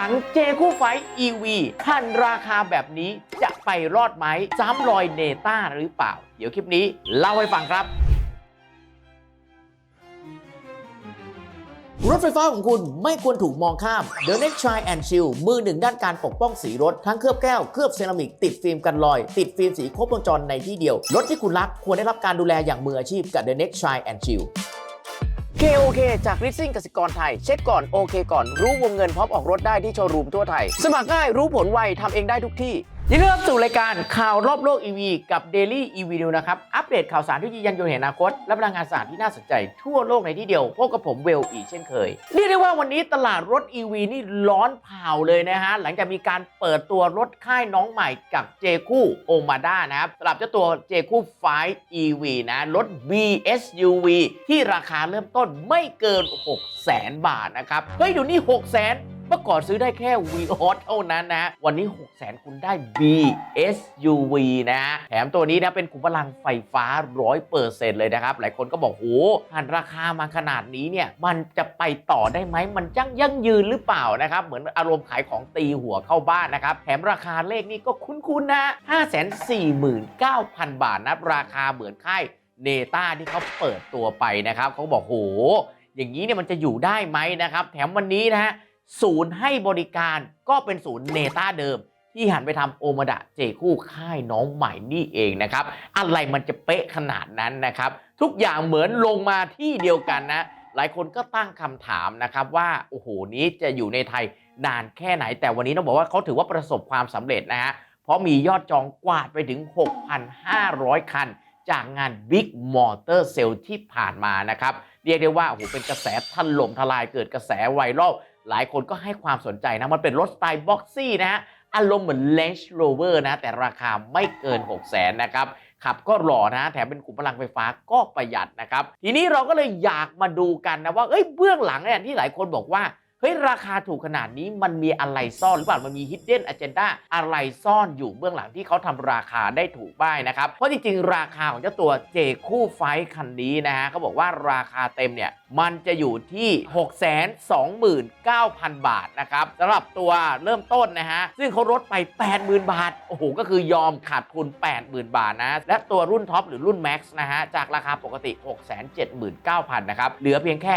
หลังเจคู่ไฟ EV หันราคาแบบนี้จะไปรอดไหมซ้ำรอยเนต้าหรือเปล่า เดี๋ยวคลิปนี้เล่าให้ฟังครับรถไฟฟ้าของคุณไม่ควรถูกมองข้าม The Next Try and Chill มือหนึ่งด้านการปกป้องสีรถ ทั้งเคลือบแก้ว เคลือบเซรามิก ติดฟิล์มกันรอย ติดฟิล์มสีครบวงจรในที่เดียว รถที่คุณรักควรได้รับการดูแลอย่างมืออาชีพกับ The Next Try and Chill KOK จากริซซิ่งกสิกรไทย เช็คก่อนโอเคก่อนรู้วงเงินพร้อมออกรถได้ที่โชว์รูมทั่วไทย สมัครง่ายรู้ผลไวทำเองได้ทุกที่ ยินดีต้อนรับสู่รายการข่าวรอบโลก EV กับ Daily EV News นะครับ อัปเดตข่าวสารที่ยืนยันยนต์เห็นอนาคต และพลังงานสะอาดที่น่าสนใจทั่วโลกในที่เดียว พบกับผมเวลอีกเช่นเคย เรียกได้ว่าวันนี้ตลาดรถ EV นี่ร้อนเผาเลยนะฮะ หลังจากมีการเปิดตัวรถค่ายน้องใหม่กับเจคู่โอมาด้านะครับสำหรับเจ้าตัวเจคู่5 EV นะรถ BSUV ที่ราคาเริ่มต้นไม่เกิน 6 0 0 0 0 0 บาทนะครับเฮ้ยเดี๋ยวนี้6 0 0 0 0 เมื่อก่อนซื้อได้แค่ v ีออเท่านั้นนะ วันนี้6 0 0 0 0 0คุณได้ BSUV นะแถมตัวนี้นะเป็นขุมพลังไฟฟ้า 100%เลยนะครับ หลายคนก็บอกโหหันราคามาขนาดนี้เนี่ยมันจะไปต่อได้ไหมมันยั่งยั่งยืนหรือเปล่านะครับ เหมือนอารมณ์ขายของตีหัวเข้าบ้านนะครับ แถมราคาเลขนี้ก็คุ้นๆนะ 549,000 บาทนะราคาเหมือนค่ายเนต้าที่เขาเปิดตัวไปนะครับเขาบอกโหอย่างนี้เนี่ยมันจะอยู่ได้ไหมนะครับ แถมวันนี้นะฮะ ศูนย์ให้บริการก็เป็นศูนย์เนต้าเดิม ที่หันไปทำโอมาดะเจคู่ค่ายน้องใหม่นี่เองนะครับ อะไรมันจะเป๊ะขนาดนั้นนะครับ ทุกอย่างเหมือนลงมาที่เดียวกันนะ หลายคนก็ตั้งคำถามนะครับว่าโอ้โหนี้จะอยู่ในไทยนานแค่ไหน แต่วันนี้ต้องบอกว่าเขาถือว่าประสบความสำเร็จนะฮะเพราะมียอดจองกวาดไปถึง 6,500 คันจากงาน Big Motor Sale ที่ผ่านมานะครับ เรียกได้ว่าโอ้โหเป็นกระแสถล่มทลายเกิดกระแสไวรัล หลายคนก็ให้ความสนใจนะ มันเป็นรถสไตล์บ็อกซี่นะฮะ อารมณ์เหมือน Range Rover นะ แต่ราคาไม่เกิน 6 0 0แสนนะครับ ขับก็หล่อนะ แถมเป็นกลุ่มพลังไฟฟ้าก็ประหยัดนะครับ ทีนี้เราก็เลยอยากมาดูกันนะว่า เอ้ย เบื้องหลังเนี่ยที่หลายคนบอกว่า เฮ้ยราคาถูกขนาดนี้มันมีอะไรซ่อนหรือเปล่ามันมี hidden agenda อะไรซ่อนอยู่เบื้องหลังที่เขาทำราคาได้ถูกบ้ายนะครับ เพราะจริงๆ ราคาของเจ้าตัวเจคู่ไฟคันนี้นะฮะเขาบอกว่าราคาเต็มเนี่ยมันจะอยู่ที่ 629,000 บาทนะครับสำหรับตัวเริ่มต้นนะฮะ ซึ่งเขาลดไป 80,000 บาท โอ้โห ก็คือยอมขาดทุน 80,000 บาทนะ และตัวรุ่นท็อปหรือรุ่น Max นะฮะ จากราคาปกติ 679,000 นะครับ เหลือเพียงแค่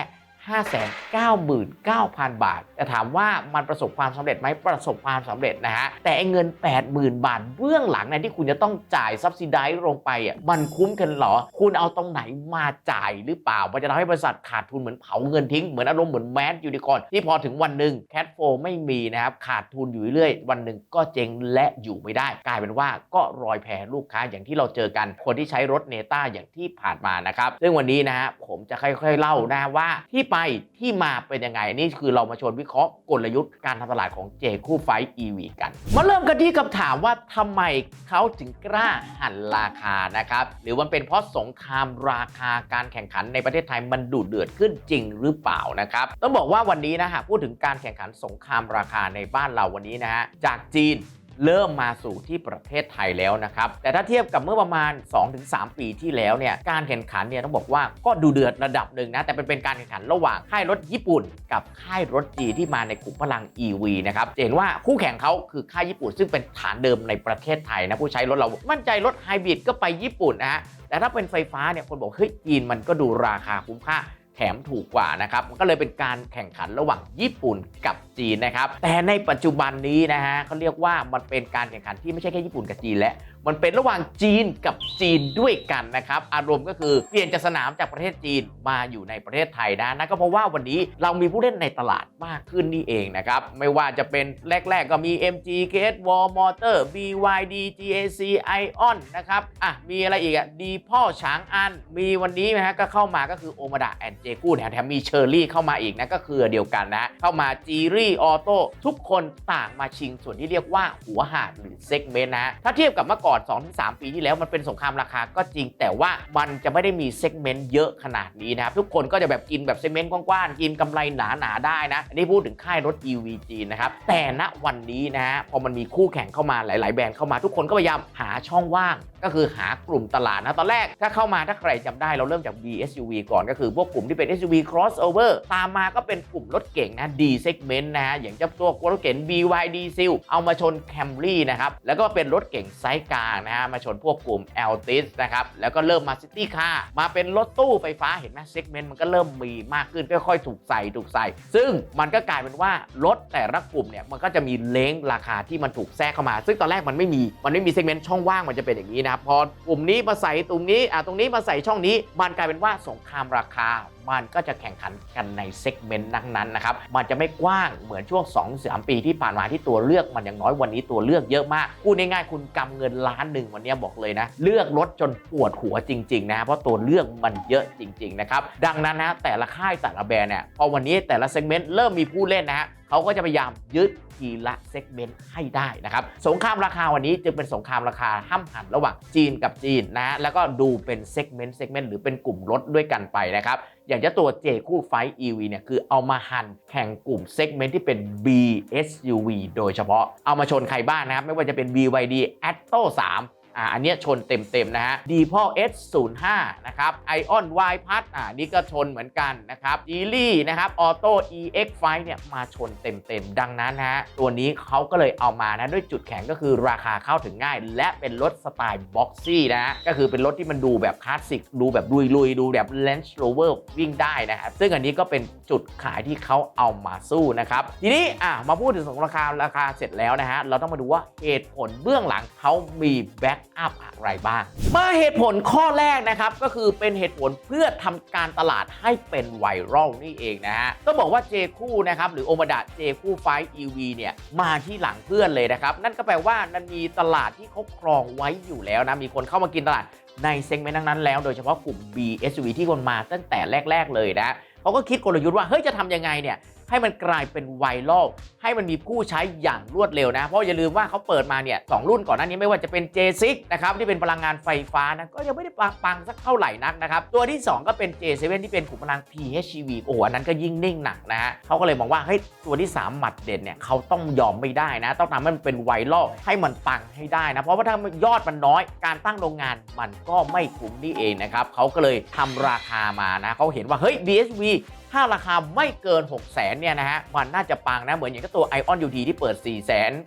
599,000 บาท แต่ถามว่ามันประสบความสำเร็จไหมประสบความสำเร็จนะฮะ แต่เงิน 80,000 บาทเบื้องหลังเนที่คุณจะต้องจ่ายซับซิไดลงไปอะมันคุ้มกันหรอ คุณเอาตรงไหนมาจ่ายหรือเปล่า มันจะทำให้บริษัทขาดทุนเหมือนเผาเงินทิ้ง เหมือนอารมณ์เหมือนแมสยูนิคอนที่พอถึงวันหนึ่งแค f โฟไม่มีนะครับ ขาดทุนอยู่เรื่อย วันหนึ่งก็เจ๊งและอยู่ไม่ได้ กลายเป็นว่าก็รอยแพ้ลูกค้าอย่างที่เราเจอกัน คนที่ใช้รถเนต้าอย่างที่ผ่านมานะครับซึ่งวันนี้นะฮะผมจะค่อย ๆเล่านะว่าที่ไปที่มาเป็นยังไง นี่คือเรามาชวนวิเคราะห์กลยุทธ์การทำตลาดของเจคู่ไฟ EV กัน มาเริ่มกันที่คำถามว่าทำไมเขาถึงกล้าหันราคานะครับ หรือมันเป็นเพราะสงครามราคาการแข่งขันในประเทศไทยมันดุเดือดขึ้นจริงหรือเปล่านะครับ ต้องบอกว่าวันนี้นะฮะพูดถึงการแข่งขันสงครามราคาในบ้านเราวันนี้นะฮะจากจีน เริ่มมาสู่ที่ประเทศไทยแล้วนะครับ แต่ถ้าเทียบกับเมื่อประมาณ 2-3 ปีที่แล้วเนี่ยการแข่งขันเนี่ยต้องบอกว่าก็ดูเดือดระดับหนึ่งนะแต่เป็นการแข่งขันระหว่างค่ายรถญี่ปุ่น กับค่ายรถจีที่มาในกลุ่มพลัง EV นะครับเห็นว่าคู่แข่งเขาคือค่ายญี่ปุ่น ซึ่งเป็นฐานเดิมในประเทศไทยนะผู้ใช้รถเรามั่นใจรถไฮบริดก็ไปญี่ปุ่นนะฮะแต่ถ้าเป็นไฟฟ้าเนี่ยคนบอกเฮ้ยจีนมันก็ดูราคาคุ้มค่าแถมถูกกว่านะครับมันก็เลยเป็นการแข่งขันระหว่างญี่ปุ่นกับ จีนนะครับ แต่ในปัจจุบันนี้นะฮะเขาเรียกว่ามันเป็นการแข่งขันที่ไม่ใช่แค่ญี่ปุ่นกับจีนและมันเป็นระหว่างจีนกับจีนด้วยกันนะครับ อารมณ์ก็คือเปลี่ยนจากสนามจากประเทศจีนมาอยู่ในประเทศไทยนะนั่นก็เพราะว่าวันนี้เรามีผู้เล่นในตลาดมากขึ้นนี่เองนะครับไม่ว่าจะเป็นแรก ๆ ก็มี MG KS War Motor BYD GAC Ion นะครับอะมีอะไรอีกอะดีพ่อฉางอัน มีวันนี้นะฮะก็เข้ามาก็คือโอมาดะแอนเจกูแถมมีเชอร์รี่เข้ามาอีกนะก็คือเดียวกันนะเข้ามาจีรี่ออโต้ทุกคนต่างมาชิงส่วนที่เรียกว่าหัวหาดหรือเซกเมนต์นะถ้าเทียบกับเมื่อก่อน 2-3 ปีที่แล้วมันเป็นสงครามราคาก็จริง แต่ว่ามันจะไม่ได้มีเซกเมนต์เยอะขนาดนี้นะครับ ทุกคนก็จะแบบกินแบบเซกเมนต์กว้างๆ กินกำไรหนาๆได้นะ อันนี้พูดถึงค่ายรถ EV จีนนะครับ แต่ณวันนี้นะฮะพอมันมีคู่แข่งเข้ามาหลาย ๆ แบรนด์เข้ามาทุกคนก็พยายามหาช่องว่าง ก็คือหากลุ่มตลาดนะตอนแรกถ้าเข้ามาถ้าใครจำได้เราเริ่มจาก BSUV ก่อนก็คือพวกกลุ่มที่เป็น SUV crossover ตามมาก็เป็นกลุ่มรถเก่งนะ D segment นะฮะอย่างเจ้าตัวรถเก๋ง BYD Seal เอามาชน Camry นะครับแล้วก็เป็นรถเก๋งไซส์กลางนะฮะมาชนพวกกลุ่ม Altis นะครับแล้วก็เริ่มมา City Car มาเป็นรถตู้ไฟฟ้าเห็นไหมเซกเมนต์มันก็เริ่มมีมากขึ้นค่อยๆ ถูกใส่ถูกใส่ ซึ่งมันก็กลายเป็นว่ารถแต่ละกลุ่มเนี่ยมันก็จะมีเลงราคาที่มันถูกแทรกเข้ามา ซึ่งตอนแรกมันไม่มีมันไม่มีเซกเมนต์ช่องว่างมันจะเป็นอย่างนี้นะครับพอกลุ่มนี้มาใส่ตรงนี้อะตรงนี้มาใส่ช่องนี้ มันกลายเป็นว่าสงครามราคา มันก็จะแข่งขันกันในเซกเมนต์นั้นๆนะครับมันจะไม่กว้างเหมือนช่วง2 3ปีที่ผ่านมาที่ตัวเลือกมันอย่างน้อยวันนี้ตัวเลือกเยอะมากพูดง่ายๆคุณกำเงินล้านหนึ่งวันนี้บอกเลยนะ เลือกรถจนปวดหัวจริงๆนะเพราะตัวเลือกมันเยอะจริง ๆ นะครับ ดังนั้นนะแต่ละค่ายแต่ละแบรนด์เนี่ยพอวันนี้แต่ละเซกเมนต์เริ่มมีผู้เล่นนะฮะ เขาก็จะพยายามยึดทีละเซกเมนต์ให้ได้นะครับ สงครามราคาวันนี้จึงเป็นสงครามราคาห้ามหันระหว่างจีนกับจีนนะฮะแล้วก็ดูเป็นเซกเมนต์เซกเมนต์หรือเป็นกลุ่มรถด้วยกันไปนะครับ อย่างเจ้าตัว J คู่ไฟ EV เนี่ยคือเอามาหันแข่งกลุ่มเซกเมนต์ที่เป็น BSUV โดยเฉพาะเอามาชนใครบ้างนะครับ ไม่ว่าจะเป็น BYD Atto 3 อ่าอันเนี้ยชนเต็มๆนะฮะ d p o l S05 นะครับ Ion Y p a s อ่านี่ก็ชนเหมือนกันนะครับ g e l y นะครับ Auto EX5 เนี่ยมาชนเต็มๆ ดังนั้นนะฮะตัวนี้เขาก็เลยเอามานะด้วยจุดแข็งก็คือราคาเข้าถึงง่าย และเป็นรถสไตล์บ็อกซี่นะฮะก็คือเป็นรถที่มันดูแบบคลาสสิก ดูแบบลุยๆ ดูแบบ Range Rover วิ่งได้นะครับ ซึ่งอันนี้ก็เป็นจุดขายที่เขาเอามาสู้นะครับ ทีนี้อะมาพูดถึงสงราคาราคาเสร็จแล้วนะฮะเราต้องมาดูว่าเหตุผลเบื้องหลังเขามีแบ็กอัพอะไรบ้าง มาเหตุผลข้อแรกนะครับก็คือเป็นเหตุผลเพื่อทำการตลาดให้เป็นไวรัลนี่เองนะฮะต้องบอกว่าเจคู่นะครับหรือโอมาดะเจคู่ไฟ EV เนี่ยมาที่หลังเพื่อนเลยนะครับ นั่นก็แปลว่ามันมีตลาดที่เขาครองไว้อยู่แล้วนะมีคนเข้ามากินตลาดในเซกเมนต์นั้นแล้ว โดยเฉพาะกลุ่ม BSV ที่คนมาตั้งแต่แรก ๆ เลยนะเขาก็คิดกลยุทธ์ว่าเฮ้ยจะทำยังไงเนี่ย ให้มันกลายเป็นไวรัลให้มันมีผู้ใช้อย่างรวดเร็วนะ เพราะอย่าลืมว่าเขาเปิดมาเนี่ยสองรุ่นก่อนหน้านี้ไม่ว่าจะเป็น J6 นะครับที่เป็นพลังงานไฟฟ้านะก็ยังไม่ได้ปังสักเท่าไหร่นักนะครับตัวที่ 2 ก็เป็น J7 ที่เป็นขุมพลัง PHEV โอ้โหอันนั้นก็ยิ่งนิ่งหนักนะฮะเขาก็เลยมองว่าเฮ้ยตัวที่ 3 หมัดเด่นเนี่ยเขาต้องยอมไม่ได้นะต้องทำให้มันเป็นไวรัลให้มันปังให้ได้นะเพราะว่าถ้ายอดมันน้อยการตั้งโรงงานมันก็ไม่คุ้มนี่เองนะครับเขาก็เลยทำราคามานะเขาเห็นว่าเฮ้ย BSV ถ้าราคาไม่เกิน 6 0 0 0 0เนี่ยนะฮะมันน่าจะปังนะเหมือนอย่างก็ตัว Ion UT ที่เปิด 4 9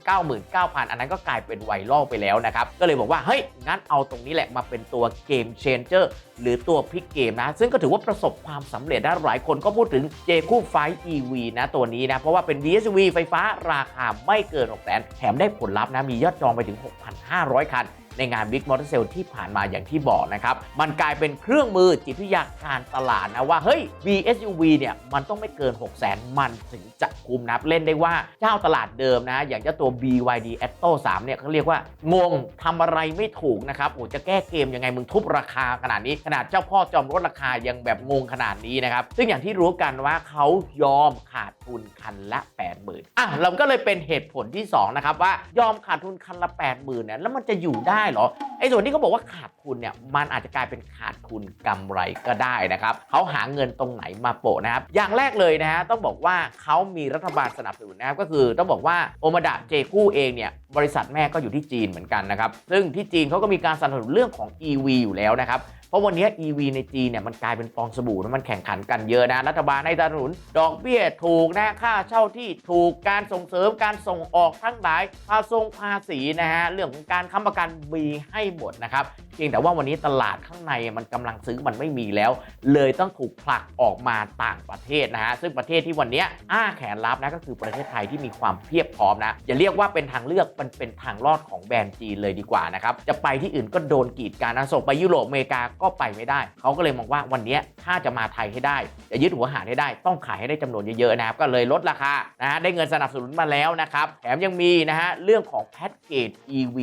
9 0 0 0 อันนั้นก็กลายเป็นไวรัลไปแล้วนะครับก็เลยบอกว่าเฮ้ยงั้นเอาตรงนี้แหละมาเป็นตัวเกมเชนเจอร์หรือตัวพลิกเกมนะ ซึ่งก็ถือว่าประสบความสำเร็จนะหลายคนก็พูดถึง J คู่ไฟ EV นะตัวนี้นะเพราะว่าเป็น VSV ไฟฟ้าราคาไม่เกิน6 0 0 0 0แถมได้ผลลัพธ์นะมียอดจองไปถึง 6,500 คัน ในงาน Big Motor Sale ที่ผ่านมาอย่างที่บอกนะครับ มันกลายเป็นเครื่องมือจิตวิทยาการตลาดนะว่า เฮ้ย BSUV เนี่ยมันต้องไม่เกิน 6 0 0 0 0 0 มันถึงจะคุมนะเล่นได้ว่าเจ้าตลาดเดิมนะ อย่างเจ้าตัว BYD Atto 3 เนี่ยเขาเรียกว่างงทำอะไรไม่ถูกนะครับโอ้จะแก้เกมยังไงมึงทุบราคาขนาดนี้ขนาดเจ้าพ่อจอมลดราคายังแบบงงขนาดนี้นะครับ ซึ่งอย่างที่รู้กันว่าเขายอมขาดทุนคันละ 80,000อะเราก็เลยเป็นเหตุผลที่สองนะครับว่ายอมขาดทุนคันละ 80,000เนี่ยแล้วมันจะอยู่ได้เหรอไอ้ส่วนที่เขาบอกว่าขาดทุนเนี่ยมันอาจจะกลายเป็นขาดทุนกำไรก็ได้นะครับเขาหาเงินตรงไหนมาโปะนะครับอย่างแรกเลยนะฮะต้องบอกว่าเขามีรัฐบาลสนับสนุนนะครับก็คือต้องบอกว่าโอมาดะเจคู่เองเนี่ยบริษัทแม่ก็อยู่ที่จีนเหมือนกันนะครับซึ่งที่จีนเขาก็มีการสนับสนุนเรื่องของ EV อยู่แล้วนะครับ ราะวันนี้ EV ในจีนเนี่ยมันกลายเป็นฟองสบู่นะมันแข่งขันกันเยอะนะ รัฐบาลให้สนับสนุน ดอกเบี้ยถูกนะค่าเช่าที่ถูกการส่งเสริมการส่งออกทั้งหลายภาษงภาษีนะฮะเรื่องของการค้ำประกันมีให้หมดนะครับเพียงแต่ว่าวันนี้ตลาดข้างในมันกำลังซื้อมันไม่มีแล้ว เลยต้องถูกผลักออกมาต่างประเทศนะฮะซึ่งประเทศที่วันนี้อ้าแขนรับนะก็คือประเทศไทยที่มีความเพียบพร้อมนะอย่าเรียกว่าเป็นทางเลือกมันเป็นทางรอดของแบรนด์จีนเลยดีกว่านะครับจะไปที่อื่นก็โดนกีดกันนะส่งไปยุโรปอเมริกาก็็ไปไม่ได้ เขาก็เลยมองว่าวันนี้ถ้าจะมาไทยให้ได้ จะยึดหัวหารให้ได้ ต้องขายให้ได้จำนวนเยอะๆนะครับ ก็เลยลดราคานะฮะได้เงินสนับสนุนมาแล้วนะครับ แถมยังมีนะฮะเรื่องของแพ็กเกจ EV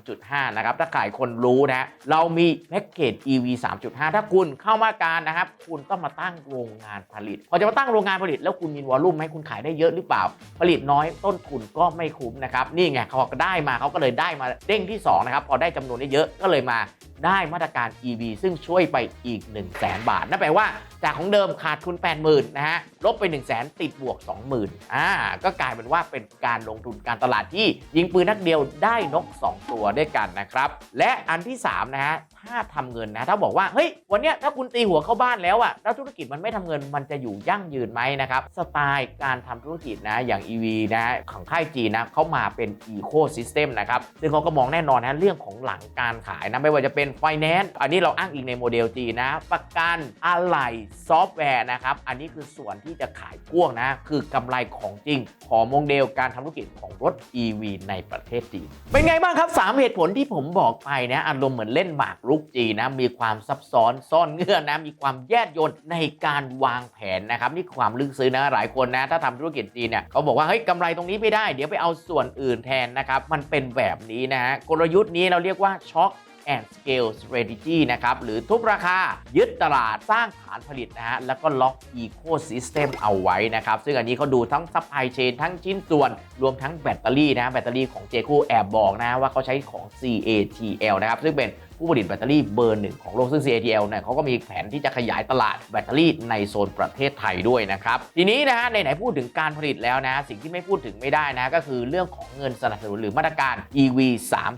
3.5 นะครับ ถ้าขายคนรู้นะเรามีแพ็กเกจ EV 3.5 ถ้าคุณเข้ามาการนะครับ คุณต้องมาตั้งโรงงานผลิตพอจะมาตั้งโรงงานผลิต แล้วคุณมีวอลลุ่มไหมคุณขายได้เยอะหรือเปล่า ผลิตน้อยต้นทุนก็ไม่คุ้มนะครับนี่ไงเขาก็ได้มาเขาก็เลยได้มาเด้งที่สองนะครับพอได้จำนวนได้เยอะก็เลยมา ได้มาตรการ EV ซึ่งช่วยไปอีก 1 0 0 0 0แบาท นั่นแปลว่าจากของเดิมขาดทุน 80,000นะฮะ ลบไป 1 0 0 0 0แติดบวก 20,000อ่า ก็กลายเป็นว่าเป็นการลงทุนการตลาดที่ยิงปืนนักเดียวได้นก 2 ตัวด้วยกันนะครับ และอันที่ 3 นะฮะ ภาพทำเงินนะ ถ้าบอกว่า เฮ้ย วันเนี้ยถ้าคุณตีหัวเข้าบ้านแล้วอะแล้วธุรกิจมันไม่ทำเงินมันจะอยู่ยั่งยืนไหมนะครับ สไตล์การทำธุรกิจนะ อย่าง EV นะของค่ายจีนะเขามาเป็น Eco System นะครับ ซึ่งเขาก็มองแน่นอนนะเรื่องของหลังการขายนะ ไม่ว่าจะเป็น Finance อันนี้เราอ้างอิงในโมเดลจีนะ ประกันอะไหล่ซอฟต์แวร์นะครับ อันนี้คือส่วนที่จะขายพ่วงนะ คือกำไรของจริง ของโมเดลการทำธุรกิจของรถ EV ในประเทศจีนเป็นไงบ้างครับ 3 เหตุผลที่ผมบอกไปนะอารมณ์เหมือนเล่นหมากรุุกจีนนะมีความซับซ้อนซ่อนเงื่อนนะมีความแยบยลในการวางแผนนะครับนี่ความลึกซึ้งนะหลายคนนะถ้าทำธุรกิจจีนเนี่ยเขาบอกว่าเฮ้ยกำไรตรงนี้ไม่ได้ เดี๋ยวไปเอาส่วนอื่นแทนนะครับมันเป็นแบบนี้นะฮะกลยุทธ์นี้เราเรียกว่าช็อค and scale strategy นะครับ หรือทุบราคายึดตลาดสร้างฐานผลิตนะฮะ แล้วก็ล็อก ecosystem เอาไว้นะครับ ซึ่งอันนี้เขาดูทั้ง supply chain ทั้งชิ้นส่วน รวมทั้งแบตเตอรี่นะ แบตเตอรี่ของเจคูแอบบอกนะว่าเขาใช้ของ CATL นะครับ ซึ่งเป็น ผู้ผลิตแบตเตอรี่เบอร์หนึ่งของโลกซึ่ง CATL เนี่ยเขาก็มีแผนที่จะขยายตลาดแบตเตอรี่ในโซนประเทศไทยด้วยนะครับ ทีนี้นะฮะไหนๆพูดถึงการผลิตแล้วนะสิ่งที่ไม่พูดถึงไม่ได้นะก็คือเรื่องของเงินสนับสนุนหรือมาตรการ EV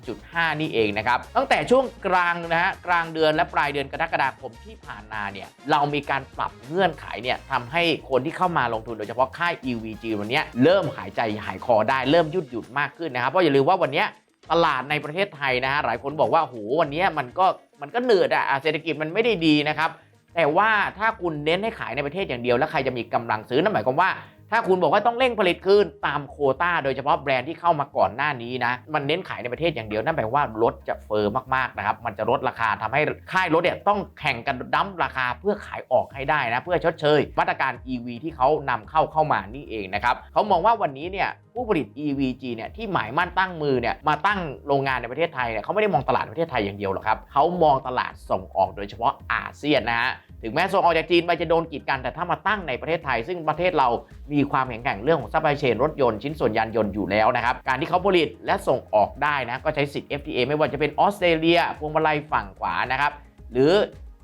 3.5 นี่เองนะครับตั้งแต่ช่วงกลางนะฮะกลางเดือนและปลายเดือนกรกฎาคมที่ผ่านมาเนี่ยเรามีการปรับเงื่อนไขเนี่ยทำให้คนที่เข้ามาลงทุนโดยเฉพาะค่าย EVG วันนี้เริ่มหายใจหายคอได้เริ่มยืดหยุ่นมากขึ้นนะครับเพราะอย่าลืมว่าวันนี้ ตลาดในประเทศไทยนะฮะหลายคนบอกว่าโหวันนี้มันก็มันก็เหนื่อยอะเศรษฐกิจมันไม่ได้ดีนะครับแต่ว่าถ้าคุณเน้นให้ขายในประเทศอย่างเดียวแล้วใครจะมีกำลังซื้อนั่นหมายความว่า ถ้าคุณบอกว่าต้องเร่งผลิตคืนตามโคต้า โดยเฉพาะแบรนด์ที่เข้ามาก่อนหน้านี้นะ มันเน้นขายในประเทศอย่างเดียว นั่นแปลว่ารถจะเฟอร์มากๆนะครับ มันจะลดราคาทำให้ค่ายรถเนี่ยต้องแข่งกันดั้มราคาเพื่อขายออกให้ได้นะ เพื่อชดเชย มาตรการ EV ที่เขานำเข้าเข้ามานี่เองนะครับเขามองว่าวันนี้เนี่ยผู้ผลิต EVG เนี่ยที่หมายมั่นตั้งมือเนี่ยมาตั้งโรงงานในประเทศไทยเนี่ยเขาไม่ได้มองตลาดประเทศไทยอย่างเดียวหรอกครับเขามองตลาดส่งออกโดยเฉพาะอาเซียนนะฮะ ถึงแม้ส่งออกจากจีนไปจะโดนกีดกันแต่ถ้ามาตั้งในประเทศไทย ซึ่งประเทศเรามีความแข็งแกร่งเรื่องของซัพพลายเชนรถยนต์ชิ้นส่วนยานยนต์อยู่แล้วนะครับการที่เขาผลิตและส่งออกได้นะก็ใช้สิทธิ์ FTA ไม่ว่าจะเป็นออสเตรเลียพวงมาลัยฝั่งขวานะครับหรือ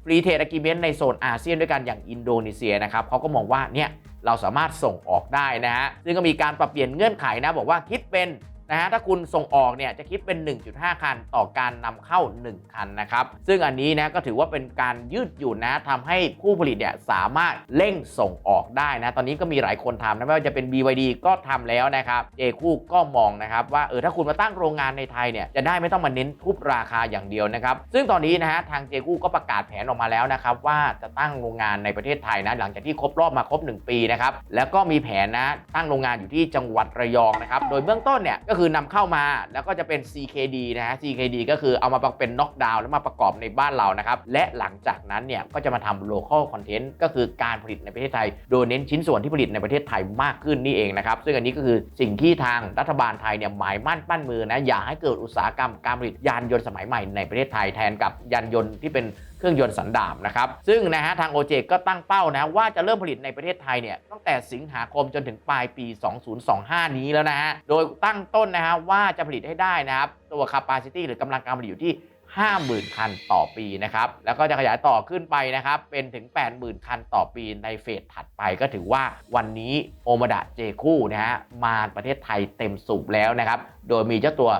ฟรีเทรด a กิเมนต์ในโซนอาเซียนด้วยกันอย่างอินโดนีเซียนะครับเขาก็มองว่าเนี่ยเราสามารถส่งออกได้นะฮะซึ่งก็มีการปรับเปลี่ยนเงื่อนไขนะบอกว่าคิดเป็น นะฮะถ้าคุณส่งออกเนี่ยจะคิดเป็น 1.5 คันต่อการนำเข้า 1 คันนะครับ ซึ่งอันนี้นะก็ถือว่าเป็นการยืดหยุ่นนะทำให้ผู้ผลิตเนี่ยสามารถเร่งส่งออกได้นะ ตอนนี้ก็มีหลายคนทำนะไม่ว่าจะเป็น BYD ก็ทำแล้วนะครับเจคู่ก็มองนะครับว่าเออถ้าคุณมาตั้งโรงงานในไทยเนี่ยจะได้ไม่ต้องมาเน้นทุบราคาอย่างเดียวนะครับ ซึ่งตอนนี้นะฮะทางเจคู่ก็ประกาศแผนออกมาแล้วนะครับว่าจะตั้งโรงงานในประเทศไทยนะหลังจากที่ครบรอบมาครบ 1 ปีนะครับแล้วก็มีแผนนะตั้งโรงงานอยู่ที่จังหวัดระยองนะครับโดยเบื้องต้นเนี่ยก็คืือนำเข้ามาแล้วก็จะเป็น CKD นะฮะ CKD ก็คือเอามาเป็นน็อกดาวน์แล้วมาประกอบในบ้านเรานะครับ และหลังจากนั้นเนี่ยก็จะมาทำ local content ก็คือการผลิตในประเทศไทย โดยเน้นชิ้นส่วนที่ผลิตในประเทศไทยมากขึ้นนี่เองนะครับ ซึ่งอันนี้ก็คือสิ่งที่ทางรัฐบาลไทยเนี่ยหมายมั่นปั้นมือนะอย่าให้เกิดอุตสาหกรรมการผลิตยานยนต์สมัยใหม่ในประเทศไทยแทนกับยานยนต์ที่เป็น เครื่องยนต์สันดาปนะครับ ซึ่งนะฮะทาง OJ ก็ตั้งเป้านะว่าจะเริ่มผลิตในประเทศไทยเนี่ยตั้งแต่สิงหาคมจนถึงปลายปี 2025 นี้แล้วนะฮะ โดยตั้งต้นนะฮะว่าจะผลิตให้ได้นะครับตัว capacity หรือกำลังการผลิตอยู่ที่50,000 คันต่อปีนะครับ แล้วก็จะขยายต่อขึ้นไปนะครับ เป็นถึง 80,000 คันต่อปีในเฟสถัดไปก็ถือว่าวันนี้โอมาดะเจคู่นะฮะมาประเทศไทยเต็มสูบแล้วนะครับ โดยมีเจ้าตัว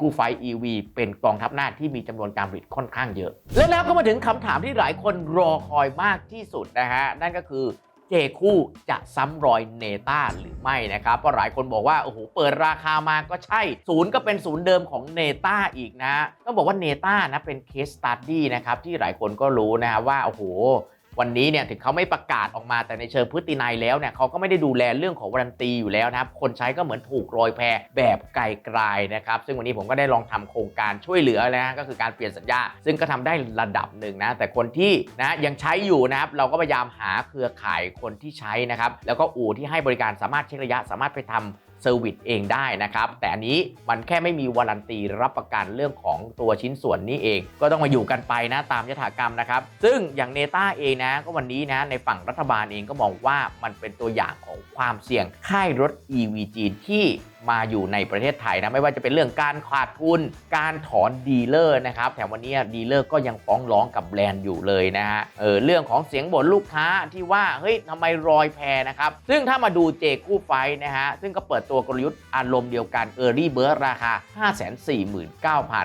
คู่ไฟ EV เป็นกองทัพหน้าที่มีจำนวนการผลิตค่อนข้างเยอะ และแล้วก็มาถึงคำถามที่หลายคนรอคอยมากที่สุดนะฮะ นั่นก็คือเจคู่จะซ้ำรอยเนต้าหรือไม่นะครับเพราะหลายคนบอกว่าโอ้โหเปิดราคามาก็ใช่ศูนย์ก็เป็นศูนย์เดิมของเนต้าอีกนะต้องบอกว่าเนต้านะเป็นเคสตัดดี้นะครับที่หลายคนก็รู้นะฮะว่าโอ้โห วันนี้เนี่ยถึงเขาไม่ประกาศออกมาแต่ในเชิงพฤตินัยแล้วเนี่ยเขาก็ไม่ได้ดูแลเรื่องของวารันตีอยู่แล้วนะครับ คนใช้ก็เหมือนถูกโรยแพแบบไกลๆนะครับ ซึ่งวันนี้ผมก็ได้ลองทำโครงการช่วยเหลือนะก็คือการเปลี่ยนสัญญา ซึ่งก็ทำได้ระดับหนึ่งนะ แต่คนที่นะยังใช้อยู่นะครับเราก็พยายามหาเครือข่ายคนที่ใช้นะครับแล้วก็อู่ที่ให้บริการสามารถเช็คระยะสามารถไปทำ เซอร์วิสเองได้นะครับ แต่อันนี้มันแค่ไม่มีวารันตีรับประกันเรื่องของตัวชิ้นส่วนนี้เอง ก็ต้องมาอยู่กันไปนะตามยถากรรมนะครับ ซึ่งอย่างเนต้าเองนะ ก็วันนี้นะในฝั่งรัฐบาลเองก็มองว่ามันเป็นตัวอย่างของความเสี่ยงค่ายรถ EV จีนที่มาอยู่ในประเทศไทยนะไม่ว่าจะเป็นเรื่องการขาดทุน การถอนดีลเลอร์นะครับแถมวันนี้ดีลเลอร์ก็ยังฟ้องร้องกับแบรนด์อยู่เลยนะฮะเออเรื่องของเสียงบ่นลูกค้าที่ว่าเฮ้ยทำไมรอยแพรนะครับซึ่งถ้ามาดูเจคู่ไฟนะฮะซึ่งก็เปิดตัวกลยุทธ์อารมณ์เดียวกัน Early Bird ราคา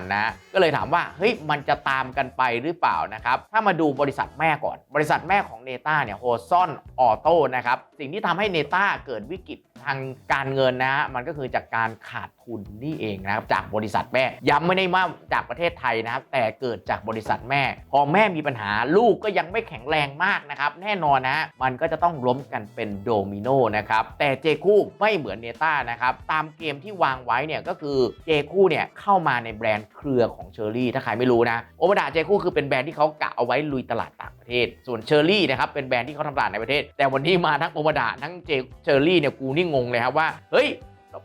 549,000นะ ก็เลยถามว่าเฮ้ยมันจะตามกันไปหรือเปล่านะครับ ถ้ามาดูบริษัทแม่ก่อน บริษัทแม่ของเนต้าเนี่ยโฮซอนออโต้นะครับ สิ่งที่ทำให้เนต้าเกิดวิกฤตทางการเงินนะฮะมันก็คือจากการขาดทุนนี่เองนะครับจากบริษัทแม่ ย้ำไม่ได้ว่าจากประเทศไทยนะครับ แต่เกิดจากบริษัทแม่ พอแม่มีปัญหาลูกก็ยังไม่แข็งแรงมากนะครับ แน่นอนนะฮะมันก็จะต้องล้มกันเป็นโดมิโนนะครับ แต่เจคู่ไม่เหมือนเนต้านะครับ ตามเกมที่วางไว้เนี่ยก็คือเจคู่เนี่ยเข้ามาในแบรนด์เครือของเชอรี่ถ้าใครไม่รู้นะโอมาดาเจคู่คือเป็นแบรนด์ที่เขากะเอาไว้ลุยตลาดต่างประเทศ ส่วนเชอรี่นะครับเป็นแบรนด์ที่เขาทำตลาดในประเทศ แต่วันนี้มาทั้งโอมาดาทั้งเจเชอรี่เนี่ยกูนี่งงเลยครับว่าเฮ้ย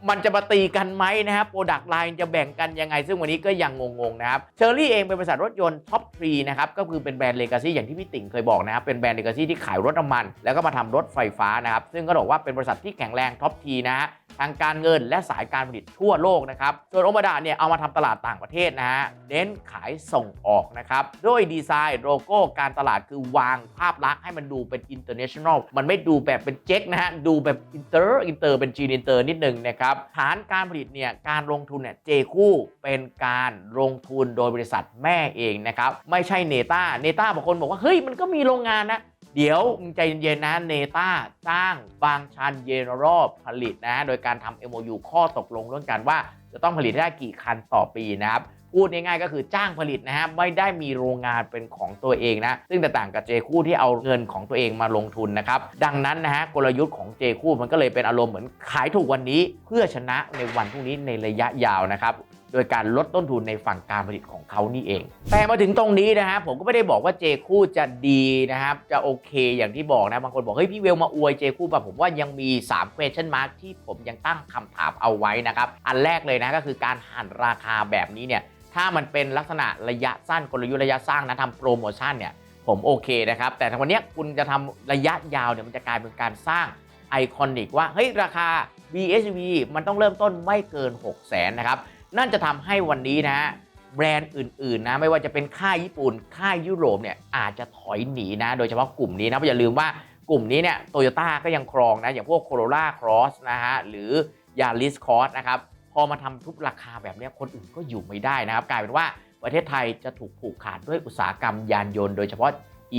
มันจะมาตีกันไหมนะครับโปรดักต์ไลน์จะแบ่งกันยังไง ซึ่งวันนี้ก็ยังงงๆนะครับเชอรี่เองเป็นบริษัทรถยนต์ท็อปทรีนะครับก็คือเป็นแบรนด์เลกาซี่อย่างที่พี่ติ่งเคยบอกนะครับเป็นแบรนด์เลกาซี่ที่ขายรถน้ำมัน แล้วก็มาทำรถไฟฟ้านะครับซึ่งก็บอกว่าเป็นบริษัทที่แข็งแรงท็อปทีนะฮะ ทางการเงินและสายการผลิตทั่วโลกนะครับส่วนโอมาดาเนี่ยเอามาทำตลาดต่างประเทศนะฮะเน้นขายส่งออกนะครับด้วยดีไซน์โลโก้การตลาดคือวางภาพลักษณ์ให้มันดูเป็น international มันไม่ดูแบบเป็นเจ๊กนะฮะดูแบบอินเตอร์อินเตอร์เป็นจีนอินเตอร์นิดนึงนะครับฐานการผลิตเนี่ยการลงทุนเนี่ยเจคู่เป็นการลงทุนโดยบริษัทแม่เองนะครับไม่ใช่เนต้าเนต้าบางคนบอกว่าเฮ้ยมันก็มีโรงงานนะ เดี๋ยวมึงใจเย็นๆนะเนต้าจ้างบางชันเยนรอบผลิตนะ โดยการทำ MOU ข้อตกลงเรื่องกันว่าจะต้องผลิตได้กี่คันต่อปีนะครับพูดง่ายๆก็คือจ้างผลิตนะฮะไม่ได้มีโรงงานเป็นของตัวเองนะ ซึ่งแตกต่างกับเจคู่ที่เอาเงินของตัวเองมาลงทุนนะครับ ดังนั้นนะฮะกลยุทธ์ของเจคู่มันก็เลยเป็นอารมณ์เหมือนขายถูกวันนี้ เพื่อชนะในวันพรุ่งนี้ในระยะยาวนะครับ โดยการลดต้นทุนในฝั่งการผลิตของเขานี่เอง แต่มาถึงตรงนี้นะฮะผมก็ไม่ได้บอกว่าเจคู่จะดีนะครับ จะโอเคอย่างที่บอกนะบางคนบอกเฮ้ยพี่เวลมาอวยเจคู่แบบผมว่ายังมี 3 question mark ที่ผมยังตั้งคำถามเอาไว้นะครับ อันแรกเลยนะก็คือการหันราคาแบบนี้เนี่ยถ้ามันเป็นลักษณะระยะสั้นกลยุทธ์ระยะสั้นนะทำโปรโมชั่นเนี่ยผมโอเคนะครับ แต่ถ้าวันนี้คุณจะทำระยะยาวเนี่ยมันจะกลายเป็นการสร้างไอคอนิกว่าเฮ้ยราคา BSV มันต้องเริ่มต้นไม่เกิน 6 0 0 0 0นนะครับ นั่นจะทำให้วันนี้นะแบรนด์อื่นๆนะไม่ว่าจะเป็นค่ายญี่ปุ่น ค่ายยุโรปเนี่ยอาจจะถอยหนีนะ โดยเฉพาะกลุ่มนี้นะเพราะอย่าลืมว่ากลุ่มนี้เนี่ยโตโยต้าก็ยังครองนะ อย่างพวก Corolla Cross นะฮะหรือ Yaris Cross นะครับพอมาทำทุบราคาแบบนี้คนอื่นก็อยู่ไม่ได้นะครับ กลายเป็นว่าประเทศไทยจะถูกผูกขาดด้วยอุตสาหกรรมยานยนต์โดยเฉพาะ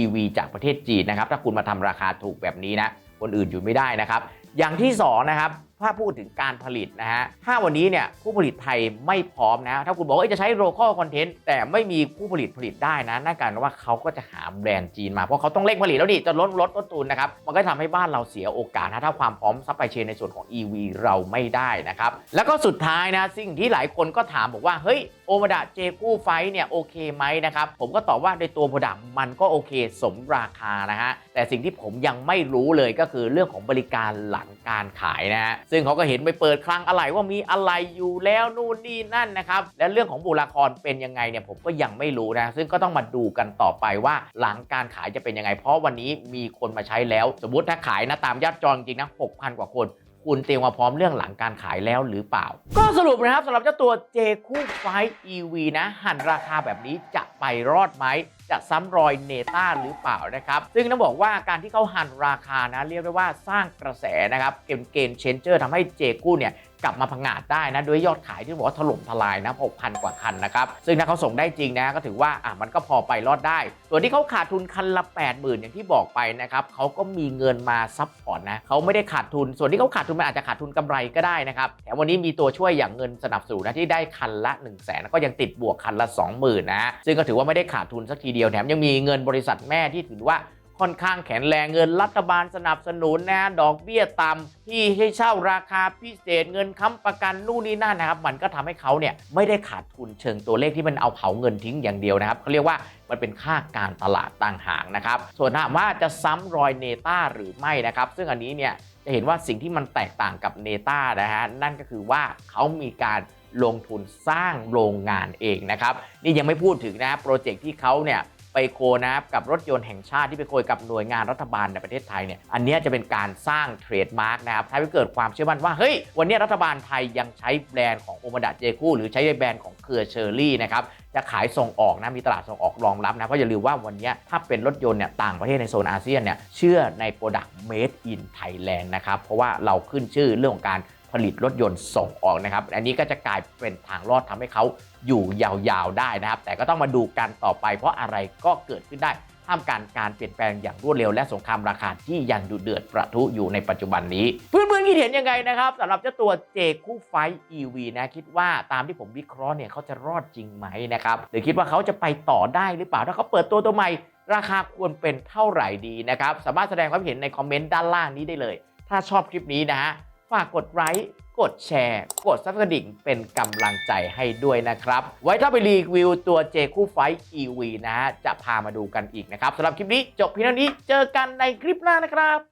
EV จากประเทศจีนนะครับถ้าคุณมาทำราคาถูกแบบนี้นะคนอื่นอยู่ไม่ได้นะครับ อย่างที่สองนะครับ ถ้าพูดถึงการผลิตนะฮะ ถ้าวันนี้เนี่ยผู้ผลิตไทยไม่พร้อมนะ ถ้าคุณบอกว่าจะใช้โลคอลคอนเทนต์แต่ไม่มีผู้ผลิตผลิตได้นะนั่นการว่าเขาก็จะหาแบรนด์จีนมา เพราะเขาต้องเร่งผลิตแล้วดิจะลดลดต้นทุนนะครับ มันก็ทำให้บ้านเราเสียโอกาสนะถ้าความพร้อมซัพพลายเชนในส่วนของ EV เราไม่ได้นะครับ แล้วก็สุดท้ายนะสิ่งที่หลายคนก็ถามบอกว่าเฮ้ย โอมาดะเจกู้ไฟเนี่ยโอเคไหมนะครับ ผมก็ตอบว่าโดยตัวโปรดักต์มันก็โอเคสมราคานะฮะ แต่สิ่งที่ผมยังไม่รู้เลยก็คือเรื่องของบริการหลังการขายนะฮะ ซึ่งเขาก็เห็นไปเปิดคลังอะไหล่ว่ามีอะไรอยู่แล้วนู่นนี่นั่นนะครับ และเรื่องของบุคลากรเป็นยังไงเนี่ยผมก็ยังไม่รู้นะ ซึ่งก็ต้องมาดูกันต่อไปว่าหลังการขายจะเป็นยังไง เพราะวันนี้มีคนมาใช้แล้ว สมมติถ้าขายนะตามยอดจองจริงนะ6,000 กว่าคน คุณเตรียมมาพร้อมเรื่องหลังการขายแล้วหรือเปล่า ก็สรุปนะครับสำหรับเจ้าตัว J คู่ไฟ EV นะ หันราคาแบบนี้จะไปรอดไหม จะซ้ำรอยเนต้าหรือเปล่านะครับ ซึ่งต้องบอกว่าการที่เขาหันราคานะ เรียกได้ว่าสร้างกระแสนะครับเกมเกมเชนเจอร์ทำให้เจคู่เนี่ย กลับมาพังงาดได้นะด้วยยอดขายที่บอกว่าถล่มทลายนะ6,000 กว่าคันนะครับ ซึ่งถ้าเขาส่งได้จริงนะก็ถือว่าอะมันก็พอไปรอดได้ ส่วนที่เขาขาดทุนคันละ 80,000 อย่างที่บอกไปนะครับเขาก็มีเงินมาซัพพอร์ตนะเขาไม่ได้ขาดทุน ส่วนที่เขาขาดทุนมันอาจจะขาดทุนกำไรก็ได้นะครับแต่วันนี้มีตัวช่วยอย่างเงินสนับสนุนนะที่ได้คันละ 1 0 0 0 0แสนก็ยังติดบวกคันละ 20,000นะซึ่งก็ถือว่าไม่ได้ขาดทุนสักทีเดียวแถมยังมีเงินบริษัทแม่ที่ถือว่า ค่อนข้างแข็งแรงเงินรัฐบาลสนับสนุนนะดอกเบี้ยต่ำที่ให้เช่าราคาพิเศษเงินค้ำประกันนู่นนี่นั่นนะครับ มันก็ทำให้เขาเนี่ยไม่ได้ขาดทุนเชิงตัวเลขที่มันเอาเผาเงินทิ้งอย่างเดียวนะครับเขาเรียกว่ามันเป็นค่าการตลาดต่างหากนะครับ ส่วนถามว่าจะซ้ำรอยเนต้าหรือไม่นะครับ ซึ่งอันนี้เนี่ยจะเห็นว่าสิ่งที่มันแตกต่างกับเนต้านะฮะนั่นก็คือว่าเขามีการลงทุนสร้างโรงงานเองนะครับ นี่ยังไม่พูดถึงนะโปรเจกต์ที่เขาเนี่ย ไปโคนะครับกับรถยนต์แห่งชาติที่ไปโคกับหน่วยงานรัฐบาลในประเทศไทยเนี่ยอันนี้จะเป็นการสร้างเทรดมาร์กนะครับทำให้เกิดความเชื่อมั่นว่าเฮ้ยวันนี้รัฐบาลไทยยังใช้แบรนด์ของโอมาดะเจคูหรือใช้แบรนด์ของเครือเชอร์รี่นะครับจะขายส่งออกนะมีตลาดส่งออกรองรับนะเพราะอย่าลืมว่าวันนี้ถ้าเป็นรถยนต์เนี่ยต่างประเทศในโซนอาเซียนเนี่ยเชื่อในโปรดักต์ made in Thailand นะครับเพราะว่าเราขึ้นชื่อเรื่องของการ ผลิตรถยนต์ส่งออกนะครับ อันนี้ก็จะกลายเป็นทางรอดทำให้เขาอยู่ยาวๆได้นะครับ แต่ก็ต้องมาดูกันต่อไป เพราะอะไรก็เกิดขึ้นได้ท่ามกลารการเปลี่ยนแปลงอย่างรวดเร็วและสงครามราคาที่ยังดุเดือดประทุอยู่ในปัจจุบันนี้ เพื่อนๆคิดเห็นยังไงนะครับสำหรับเจ้าตัวเจคู่ไฟ EV นะคิดว่าตามที่ผมวิเคราะห์เนี่ยเขาจะรอดจริงไหมนะครับหรือคิดว่าเขาจะไปต่อได้หรือเปล่าถ้าเขาเปิดตัวตัวใหม่ราคาควรเป็นเท่าไหร่ดีนะครับสามารถแสดงความเห็นในคอมเมนต์ด้านล่างนี้ได้เลย ถ้าชอบคลิปนี้นะฮะ ฝากกดไลค์กดแชร์ กดซับกระดิ่งเป็นกำลังใจให้ด้วยนะครับ ไว้ถ้าไปรีวิวตัวเจคู่ไฟ EV นะฮะจะพามาดูกันอีกนะครับสำหรับคลิปนี้จบเพียงเท่านี้เจอกันในคลิปหน้านะครับ